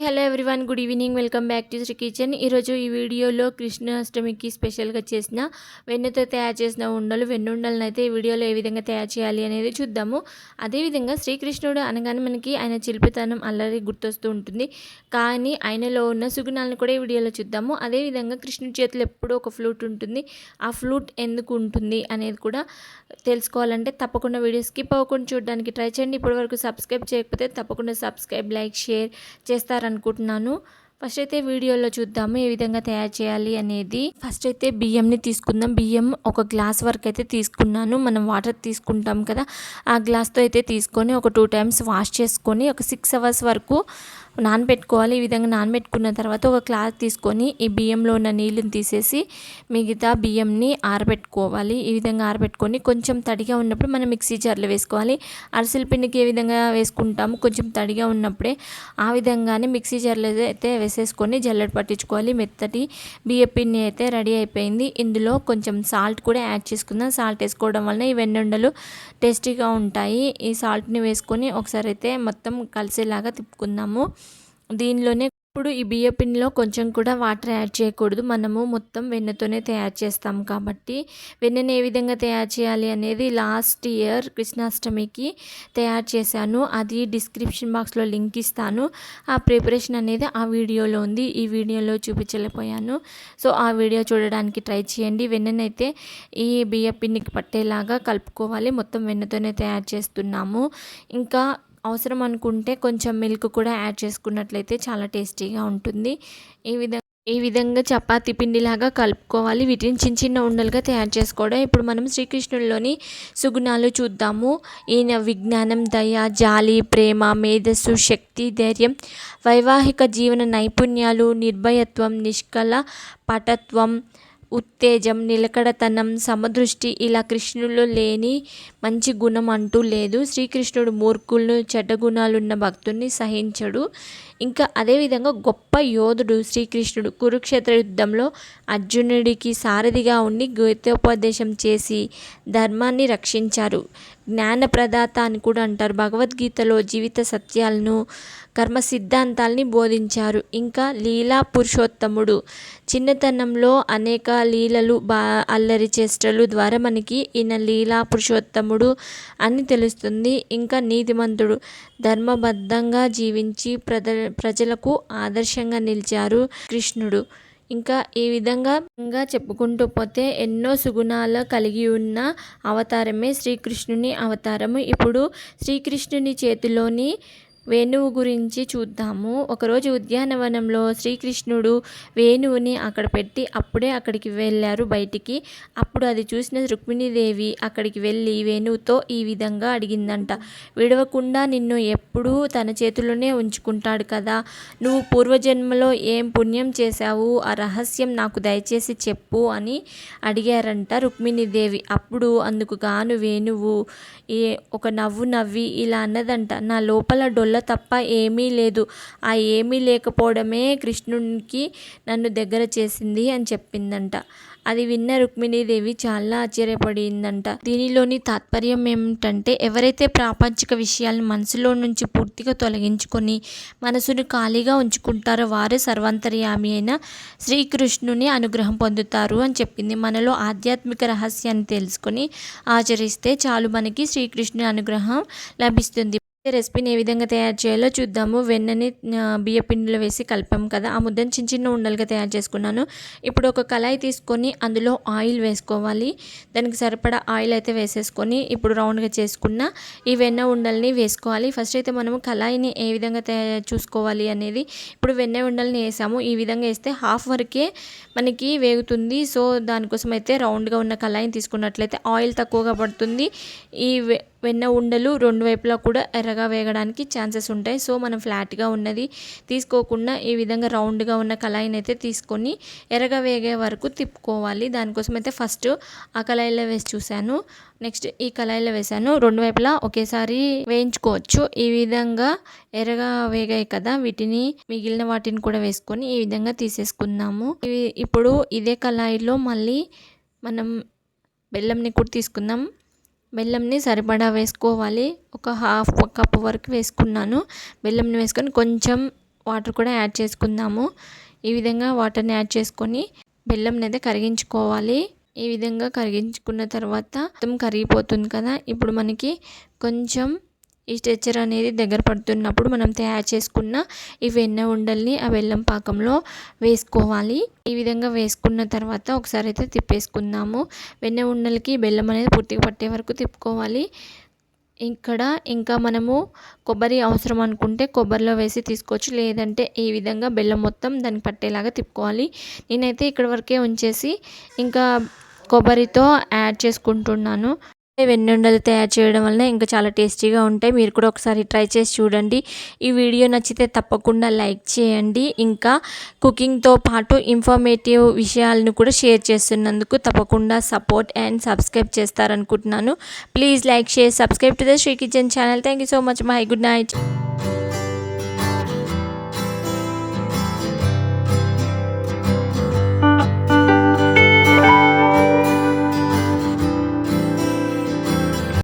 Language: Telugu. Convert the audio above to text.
Hello everyone good evening welcome back to Sri Kitchen ఈరోజు ఈ వీడియోలో కృష్ణాష్టమికి స్పెషల్గా చేసిన వెన్నతో తయారు చేసిన ఉండలు వెన్నుండలను అయితే ఈ వీడియోలో ఏ విధంగా తయారు చేయాలి అనేది చూద్దాము. అదేవిధంగా శ్రీకృష్ణుడు అనగానే మనకి ఆయన చిలిపితనం అల్లరి గుర్తొస్తూ ఉంటుంది. కానీ ఆయనలో ఉన్న సుగుణాలను కూడా ఈ వీడియోలో చూద్దాము. అదేవిధంగా కృష్ణుడి చేతిలో ఎప్పుడూ ఒక ఫ్లూట్ ఉంటుంది. ఆ ఫ్లూట్ ఎందుకు ఉంటుంది అనేది కూడా తెలుసుకోవాలంటే తప్పకుండా వీడియో స్కిప్ అవ్వకుండా చూడడానికి ట్రై చేయండి. ఇప్పటివరకు సబ్స్క్రైబ్ చేయకపోతే తప్పకుండా సబ్స్క్రైబ్ లైక్ షేర్ చేస్తారు అనుకుంటున్నాను ఫస్ట్ అయితే వీడియోలో చూద్దాము ఏ విధంగా తయారు చేయాలి అనేది. ఫస్ట్ అయితే బియ్యంని తీసుకుందాం. బియ్యం ఒక గ్లాస్ వరకు అయితే తీసుకున్నాను. మనం వాటర్ తీసుకుంటాం కదా ఆ గ్లాస్తో అయితే తీసుకొని ఒక టూ టైమ్స్ వాష్ చేసుకొని ఒక సిక్స్ అవర్స్ వరకు నానబెట్టుకోవాలి. ఈ విధంగా నానబెట్టుకున్న తర్వాత ఒక క్లాత్ తీసుకొని ఈ బియ్యంలో ఉన్న నీళ్ళని తీసేసి మిగతా బియ్యంని ఆరబెట్టుకోవాలి. ఈ విధంగా ఆరబెట్టుకొని కొంచెం తడిగా ఉన్నప్పుడు మనం మిక్సీ జార్లో వేసుకోవాలి. అరిసెల పిండికి ఏ విధంగా వేసుకుంటాము కొంచెం తడిగా ఉన్నప్పుడే ఆ విధంగానే మిక్సీ జార్లో అయితే వేసేసుకొని జల్లెడ పట్టించుకోవాలి. మెత్తటి బియ్య పిండి అయితే రెడీ అయిపోయింది. ఇందులో కొంచెం సాల్ట్ కూడా యాడ్ చేసుకుందాం. సాల్ట్ వేసుకోవడం వలన ఈ వెన్నుండలు టేస్టీగా ఉంటాయి. ఈ సాల్ట్ని వేసుకొని ఒకసారి అయితే మొత్తం కలిసేలాగా తిప్పుకుందాము. దీనిలోనే ఇప్పుడు ఈ బియ్య పిండిలో కొంచెం కూడా వాటర్ యాడ్ చేయకూడదు. మనము మొత్తం వెన్నతోనే తయారు చేస్తాం కాబట్టి వెన్నెను ఏ విధంగా తయారు చేయాలి అనేది లాస్ట్ ఇయర్ కృష్ణాష్టమికి తయారు చేశాను. అది డిస్క్రిప్షన్ బాక్స్లో లింక్ ఇస్తాను. ఆ ప్రిపరేషన్ అనేది ఆ వీడియోలో ఉంది. ఈ వీడియోలో చూపించలేకపోయాను. సో ఆ వీడియో చూడడానికి ట్రై చేయండి. వెన్ననైతే ఈ బియ్య పిండికి పట్టేలాగా కలుపుకోవాలి. మొత్తం వెన్నతోనే తయారు చేస్తున్నాము. ఇంకా అవసరం అనుకుంటే కొంచెం మిల్క్ కూడా యాడ్ చేసుకున్నట్లయితే చాలా టేస్టీగా ఉంటుంది. ఈ విధంగా ఈ విధంగా చపాతి పిండిలాగా కలుపుకోవాలి. వీటిని చిన్న చిన్న ఉండలుగా తయారు చేసుకోవడం. ఇప్పుడు మనం శ్రీకృష్ణుడిలోని సుగుణాలు చూద్దాము. ఈయన విజ్ఞానం దయ జాలి ప్రేమ మేధస్సు శక్తి ధైర్యం వైవాహిక జీవన నైపుణ్యాలు నిర్భయత్వం నిష్కల పటత్వం ఉత్తేజం నిలకడతనం సమదృష్టి ఇలా కృష్ణుల్లో లేని మంచి గుణం అంటూ లేదు. శ్రీకృష్ణుడు మూర్ఖులను చెడ్డ గుణాలున్న భక్తుల్ని సహించడు. ఇంకా అదేవిధంగా గొప్ప యోధుడు శ్రీకృష్ణుడు కురుక్షేత్ర యుద్ధంలో అర్జునుడికి సారథిగా ఉండి గీతోపదేశం చేసి ధర్మాన్ని రక్షించారు. జ్ఞానప్రదాత అని కూడా అంటారు. భగవద్గీతలో జీవిత సత్యాలను కర్మ సిద్ధాంతాల్ని బోధించారు. ఇంకా లీలా పురుషోత్తముడు. చిన్నతనంలో అనేక లీలలు బా అల్లరి చేష్టలు ద్వారా మనకి ఈయన లీలా పురుషోత్తముడు అని తెలుస్తుంది. ఇంకా నీతిమంతుడు. ధర్మబద్ధంగా జీవించి ప్రజ ప్రజలకు ఆదర్శంగా నిలిచారు కృష్ణుడు. ఇంకా ఈ విధంగా ఇంకా చెప్పుకుంటూ పోతే ఎన్నో సుగుణాలు కలిగి ఉన్న అవతారమే శ్రీకృష్ణుని అవతారము. ఇప్పుడు శ్రీకృష్ణుని చేతిలోని వేణువు గురించి చూద్దాము. ఒకరోజు ఉద్యానవనంలో శ్రీకృష్ణుడు వేణువుని అక్కడ పెట్టి అప్పుడే అక్కడికి వెళ్ళారు బయటికి. అప్పుడు అది చూసిన రుక్మిణీదేవి అక్కడికి వెళ్ళి వేణువుతో ఈ విధంగా అడిగిందంట. విడవకుండా నిన్ను ఎప్పుడూ తన చేతిలోనే ఉంచుకుంటాడు కదా. నువ్వు పూర్వజన్మలో ఏం పుణ్యం చేశావు? ఆ రహస్యం నాకు దయచేసి చెప్పు అని అడిగారంట రుక్మిణీదేవి. అప్పుడు అందుకు గాను వేణువు ఏ ఒక నవ్వు నవ్వి ఇలా అన్నదంట నా లోపల డొల్ల తప్ప ఏమీ లేదు. ఆ ఏమీ లేకపోవడమే కృష్ణునికి నన్ను దగ్గర చేసింది అని చెప్పిందంట. అది విన్న రుక్మిణీదేవి చాలా ఆశ్చర్యపడిందంట. దీనిలోని తాత్పర్యం ఏమిటంటే ఎవరైతే ప్రాపంచిక విషయాలను మనసులో నుంచి పూర్తిగా తొలగించుకొని మనసును ఖాళీగా ఉంచుకుంటారో వారే సర్వాంతర్యామి అయిన శ్రీకృష్ణుని అనుగ్రహం పొందుతారు అని చెప్పింది. మనలో ఆధ్యాత్మిక రహస్యాన్ని తెలుసుకొని ఆచరిస్తే చాలు మనకి శ్రీకృష్ణుని అనుగ్రహం లభిస్తుంది. రెసిపీని ఏ విధంగా తయారు చేయాలో చూద్దాము. వెన్నని బియ్య పిండిలో వేసి కలిపాం కదా. ఆ ముద్దను చిన్న చిన్న ఉండలుగా తయారు చేసుకున్నాను. ఇప్పుడు ఒక కళాయి తీసుకొని అందులో ఆయిల్ వేసుకోవాలి. దానికి సరిపడా ఆయిల్ అయితే వేసేసుకొని ఇప్పుడు రౌండ్గా చేసుకున్న ఈ వెన్న ఉండల్ని వేసుకోవాలి. ఫస్ట్ అయితే మనము కళాయిని ఏ విధంగా తయారు చూసుకోవాలి అనేది ఇప్పుడు వెన్న ఉండల్ని వేసాము. ఈ విధంగా వేస్తే హాఫ్ వరకే మనకి వేగుతుంది. సో దానికోసం అయితే రౌండ్గా ఉన్న కళాయిని తీసుకున్నట్లయితే ఆయిల్ తక్కువగా పడుతుంది. ఈ వెన్న ఉండలు రెండు వైపులా కూడా ఎర్రగా వేగడానికి ఛాన్సెస్ ఉంటాయి. సో మనం ఫ్లాట్గా ఉన్నది తీసుకోకుండా ఈ విధంగా రౌండ్గా ఉన్న కళాయిని అయితే తీసుకొని ఎర్రగా వేగే వరకు తిప్పుకోవాలి. దానికోసం అయితే ఫస్ట్ ఆ కళాయిలో వేసి చూశాను. నెక్స్ట్ ఈ కళాయిలో వేసాను రెండు వైపులా ఒకేసారి వేయించుకోవచ్చు. ఈ విధంగా ఎర్రగా వేగాయి కదా వీటిని మిగిలిన వాటిని కూడా వేసుకొని ఈ విధంగా తీసేసుకుందాము. ఇప్పుడు ఇదే కళాయిలో మళ్ళీ మనం బెల్లంని కూడా తీసుకుందాం. బెల్లంని సరిపడా వేసుకోవాలి. ఒక హాఫ్ కప్ వరకు వేసుకున్నాను. బెల్లంని వేసుకొని కొంచెం వాటర్ కూడా యాడ్ చేసుకుందాము. ఈ విధంగా వాటర్ని యాడ్ చేసుకొని బెల్లంని అయితే కరిగించుకోవాలి. ఈ విధంగా కరిగించుకున్న తర్వాత మొత్తం కరిగిపోతుంది కదా. ఇప్పుడు మనకి కొంచెం ఈ స్ట్రెచ్చర్ అనేది దగ్గర పడుతున్నప్పుడు మనం తయారు చేసుకున్న ఈ వెన్న ఉండల్ని ఆ బెల్లం పాకంలో వేసుకోవాలి. ఈ విధంగా వేసుకున్న తర్వాత ఒకసారి అయితే తిప్పేసుకుందాము. వెన్న ఉండలకి బెల్లం అనేది పూర్తిగా పట్టే వరకు తిప్పుకోవాలి. ఇక్కడ ఇంకా మనము కొబ్బరి అవసరం అనుకుంటే కొబ్బరిలో వేసి తీసుకోవచ్చు. లేదంటే ఈ విధంగా బెల్లం మొత్తం దానికి పట్టేలాగా తిప్పుకోవాలి. నేనైతే ఇక్కడ వరకే ఉంచేసి ఇంకా కొబ్బరితో యాడ్ చేసుకుంటున్నాను. వెన్నుండలు తయారు చేయడం వలన ఇంకా చాలా టేస్టీగా ఉంటాయి. మీరు కూడా ఒకసారి ట్రై చేసి చూడండి. ఈ వీడియో నచ్చితే తప్పకుండా లైక్ చేయండి. ఇంకా కుకింగ్తో పాటు ఇన్ఫర్మేటివ్ విషయాలను కూడా షేర్ చేస్తున్నందుకు తప్పకుండా support and subscribe చేస్తారనుకుంటున్నాను. Please like share subscribe to the Sri Kitchen channel thank you so much my good night